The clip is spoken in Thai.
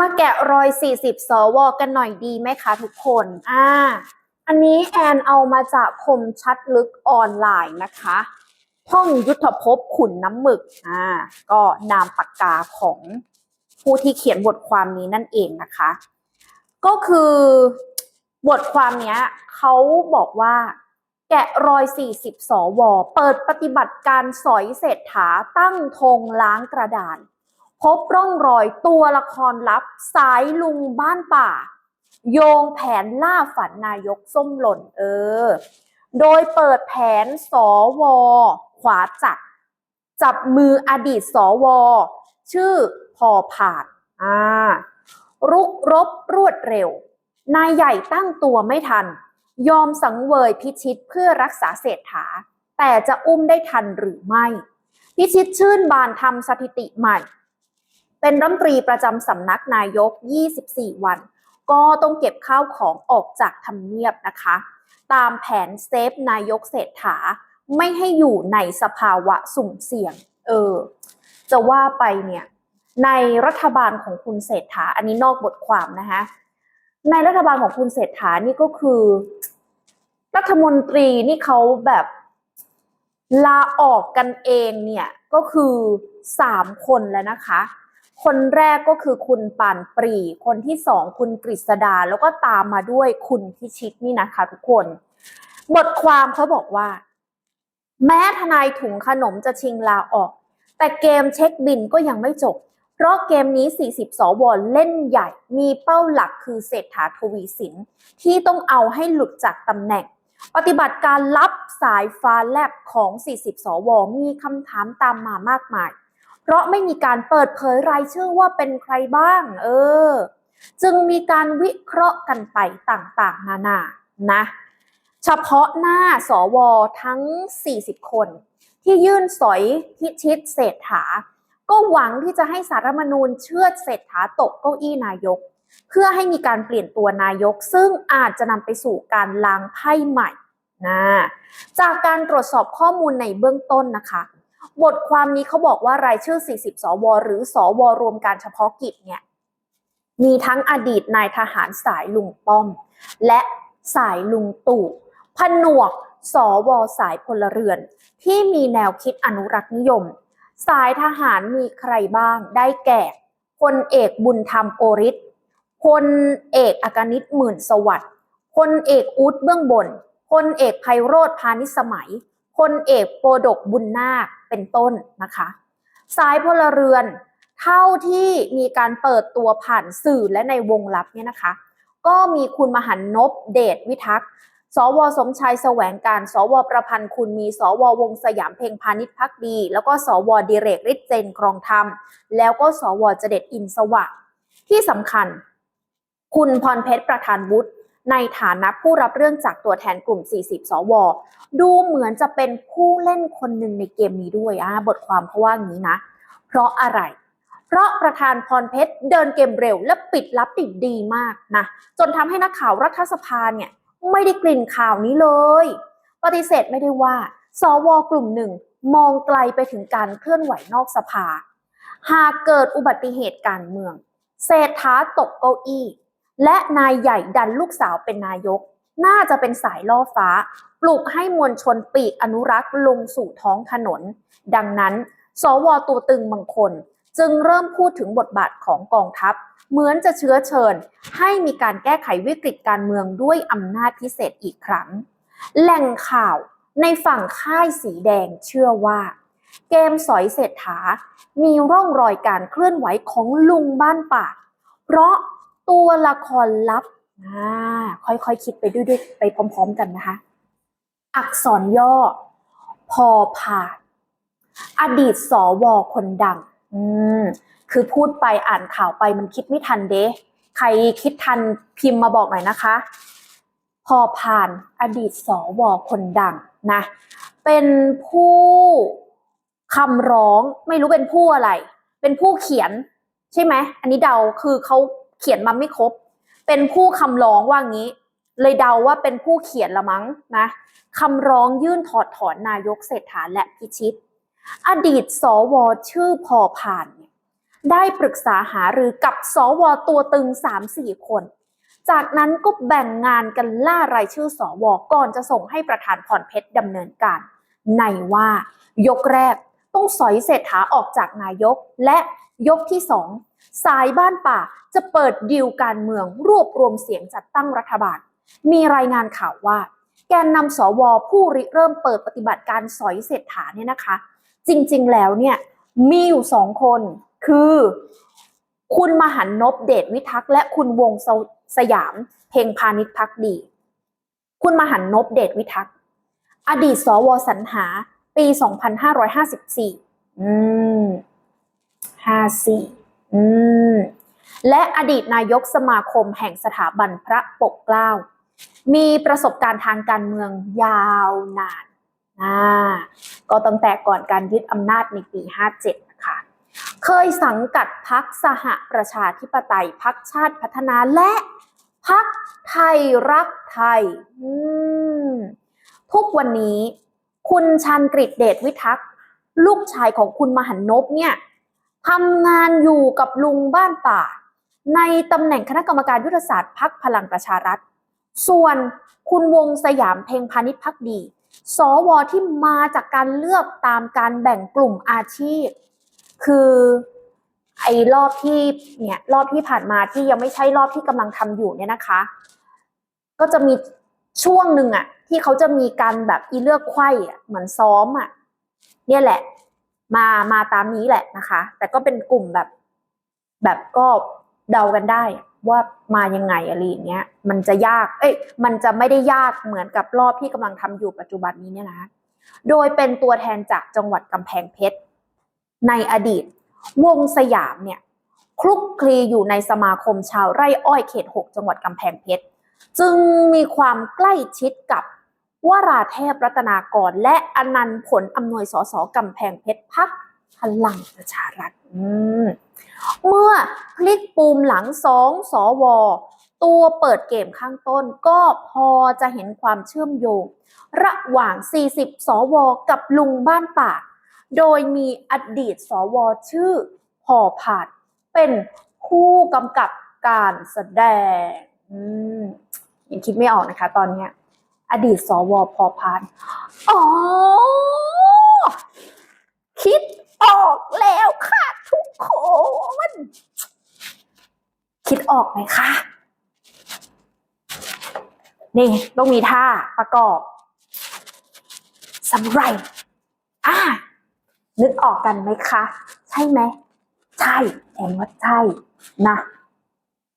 มาแกะรอย 40 สว กันหน่อยดีไหมคะทุกคน อ่า อันนี้แอนเอามาจากคมชัดลึกออนไลน์นะคะท่องยุทธภพขุนน้ำหมึก อ่า ก็นามปากกาของผู้ที่เขียนบทความนี้นั่นเองนะคะ ก็คือบทความเนี้ยเขาบอกว่า แกะรอย 40 สว เปิดปฏิบัติการสอยเศรษฐาตั้งธงล้างกระดาน พบร่องรอยตัวละครลับ สายลุงบ้านป่า โยงแผนล่าฝันนายกส้มหล่นเออ โดยเปิดแผนสวขวาจัด จับมืออดีตสวชื่อพอผาดอ่ารุกรบรวดเร็ว นายใหญ่ตั้งตัวไม่ทัน ยอมสังเวยพิชิตเพื่อรักษาเศรษฐา แต่จะอุ้มได้ทันหรือไม่ พิชิตชื่นบานทำสถิติใหม่ เป็นรัฐมนตรีประจำสำนักนายก 24 วัน ก็ต้องเก็บข้าวของออกจากทำเนียบนะคะ ตามแผนเซฟนายกเศรษฐา ไม่ให้อยู่ในสภาวะสุ่มเสี่ยง เออ จะว่าไปเนี่ย ในรัฐบาลของคุณเศรษฐา อันนี้นอกบทความนะคะในรัฐบาลของคุณเศรษฐานี่ก็คือ รัฐมนตรีนี่เขาแบบลาออกกันเองเนี่ยก็คือสามคนแล้วนะคะ คนแรกก็คือคุณปานปรี คนที่สองคุณกฤษดา แล้วก็ตามมาด้วยคุณพิชิตนี่นะคะทุกคน บทความเขาบอกว่า แม้ทนายถุงขนมจะชิงลาออก แต่เกมเช็คบินก็ยังไม่จบ เพราะเกมนี้ 40 สวเล่นใหญ่ มีเป้าหลักคือเศรษฐาทวีสิน ที่ต้องเอาให้หลุดจากตำแหน่ง ปฏิบัติการลับสายฟ้าแลบของ 40 สว มีคำถามตามมามากมาย เพราะไม่มีการเปิดเผยรายชื่อว่าเป็นใครบ้าง เออ จึงมีการวิเคราะห์กันไปต่างๆ นานานะ เฉพาะหน้าสวทั้ง 40 คน ที่ยื่นสอยพิชิตเศรษฐา ก็หวังที่จะให้สารมนูญเชื่อเศรษฐาตกเก้าอี้นายก เพื่อให้มีการเปลี่ยนตัวนายก ซึ่งอาจจะนำไปสู่การล้างไพ่ใหม่นะจากการตรวจสอบข้อมูลในเบื้องต้นนะคะ บทความนี้เขาบอกว่ารายชื่อ 40 สว หรือสวรวมการเฉพาะกิจเนี่ยมีทั้งอดีตนายทหารสายลุงป้อม และสายลุงตู่ผนวกสวสายพลเรือน ที่มีแนวคิดอนุรักษ์นิยม สายทหารมีใครบ้างได้แก่พลเอกบุญธรรมโอริศพลเอกอากนิตหมื่นสวัสดิ์พลเอกอูดเบื้องบนพลเอกไพโรธพานิสมัย พลเอกโปดกบุญนาคเป็นต้นนะคะสายพลเรือนเท่าที่มีการเปิดตัวผ่านสื่อและในวงลับเนี่ยนะคะ ก็มีคุณมหันนพเดชวิทักษ์สวสมชัยแสวงการ สวประพันธ์คุณมี สววงสยามเพ็งพาณิชพักดี แล้วก็สวดิเรกฤทธิ์เจนครองธรรม แล้วก็สวเจเด็ดอินสว่างที่สำคัญ คุณพรเพชรประธานวุฒิ ในฐานะผู้รับเรื่องจากตัวแทนกลุ่ม 40 สว ดูเหมือนจะเป็นผู้เล่นคนหนึ่งในเกมนี้ด้วยอ่าบทความเขาว่างี้นะ เพราะอะไร เพราะประธานพรเพชรเดินเกมเร็วและปิดลับติดดีมากนะ จนทำให้นักข่าวรัฐสภาเนี่ยไม่ได้กลิ่นข่าวนี้เลย ปฏิเสธไม่ได้ว่า สวกลุ่มหนึ่งมองไกลไปถึงการเคลื่อนไหวนอกสภา หากเกิดอุบัติเหตุการเมือง เศรษฐาตกเก้าอี้ และนายใหญ่ดันลูกสาวเป็นนายก น่าจะเป็นสายล่อฟ้า ปลุกให้มวลชนปีกอนุรักษ์ลงสู่ท้องถนน ดังนั้น สวตัวตึงบางคน จึงเริ่มพูดถึงบทบาทของกองทัพ เหมือนจะเชื้อเชิญ ให้มีการแก้ไขวิกฤตการเมืองด้วยอำนาจพิเศษอีกครั้ง แหล่งข่าวในฝั่งค่ายสีแดงเชื่อว่าเกมสอยเศรษฐา มีร่องรอยการเคลื่อนไหวของลุงบ้านป่า เพราะ ตัวละครลับอ่าค่อยๆคคิดไปด้วยด้วยไปพร้อม ๆ กันนะคะ อักษรย่อ พอผ่านอดีตสวคนดัง อืม คือพูดไปอ่านข่าวไปมันคิดไม่ทันเด้ใครคิดทันพิมพ์มาบอกหน่อยนะคะ พอผ่านอดีตสวคนดังนะ เป็นผู้คำร้องไม่รู้เป็นผู้อะไร เป็นผู้เขียน ใช่ไหม อันนี้เดาคือเขา เขียนมาไม่ครบ เป็นผู้คำร้องว่างี้ เลยเดาว่าเป็นผู้เขียนละมั้งนะคำร้องยื่นถอดถอนนายกเศรษฐาและพิชิต อดีตสวชื่อพอผ่านเนี่ยได้ปรึกษาหารือกับสวตัวตึง 3-4 คน จากนั้นก็แบ่งงานกันล่ารายชื่อสวก่อนจะส่งให้ประธานพรเพชรดำเนินการ ในว่ายกแรกต้องสอยเศรษฐาออกจากนายกและ ยกที่สองสายบ้านป่าจะเปิดดิวการเมืองรวบรวมเสียงจัดตั้งรัฐบาล มีรายงานข่าวว่า แกนนำสวผู้ริเริ่มเปิดปฏิบัติการสอยเศรษฐาเนี่ยนะคะ จริงๆแล้วเนี่ยมีอยู่สองคนคือ คุณมหันนบเดชวิทักษ์และคุณวงสยาม เพ็งพาณิชพักดี คุณมหันนบเดชวิทักษ์อดีตสวสรรหาปี 2554 อืม 54 อืม และอดีตนายกสมาคมแห่งสถาบันพระปกเกล้า มีประสบการณ์ทางการเมืองยาวนานอ่าก็ตั้งแต่ก่อนการยึดอำนาจในปี 57 นะคะ เคยสังกัดพักสหประชาธิปไตยพักชาติพัฒนาและพักไทยรักไทยอืมทุกวันนี้ คุณชันกฤษเดชวิทักษ์ลูกชายของคุณมหันนบเนี่ย ทำงานอยู่กับลุงบ้านป่า ในตำแหน่งคณะกรรมการยุทธศาสตร์พักพลังประชารัฐ ส่วนคุณวงสยามเพ็งพาณิชพักดี สวที่มาจากการเลือกตามการแบ่งกลุ่มอาชีพ คือไอ้รอบที่เนี่ยรอบที่ผ่านมาที่ยังไม่ใช่รอบที่กำลังทำอยู่เนี่ยนะคะ ก็จะมีช่วงหนึ่งอะที่เขาจะมีการแบบอีเลือกไขว้อะเหมือนซ้อมอะเนี่ยแหละ มามาตามนี้แหละนะคะ แต่ก็เป็นกลุ่มแบบ แบบก็เดากันได้ว่ามายังไงอะไรอย่างเงี้ย มันจะยาก เอ้ย มันจะไม่ได้ยากเหมือนกับรอบที่กำลังทำอยู่ปัจจุบันนี้เนี่ยนะ โดยเป็นตัวแทนจากจังหวัดกำแพงเพชรในอดีต วงสยามเนี่ยคลุกคลีอยู่ในสมาคมชาวไร่อ้อยเขต 6 จังหวัดกำแพงเพชร จึงมีความใกล้ชิดกับ วราเทพรัตนากร และอนันต์ผลอำนวยสสกำแพงเพชรพักพลังประชารัฐอืมเมื่อพลิกปูมหลังสองสวตัวเปิดเกมข้างต้นก็พอจะเห็นความเชื่อมโยง ระหว่าง 40 สว กับลุงบ้านป่า โดยมีอดีตสว ชื่อพอผาด เป็นผู้กำกับการแสดงอืมยังคิดไม่ออกนะคะตอนเนี้ย อดีตสวพอพาน อ๋อ คิดออกแล้วค่ะทุกคน คิดออกไหมคะ นี่ต้องมีท่าประกอบสำไรอ่านึกออกกันไหมคะ ใช่ไหม ใช่แอนว่าใช่นะ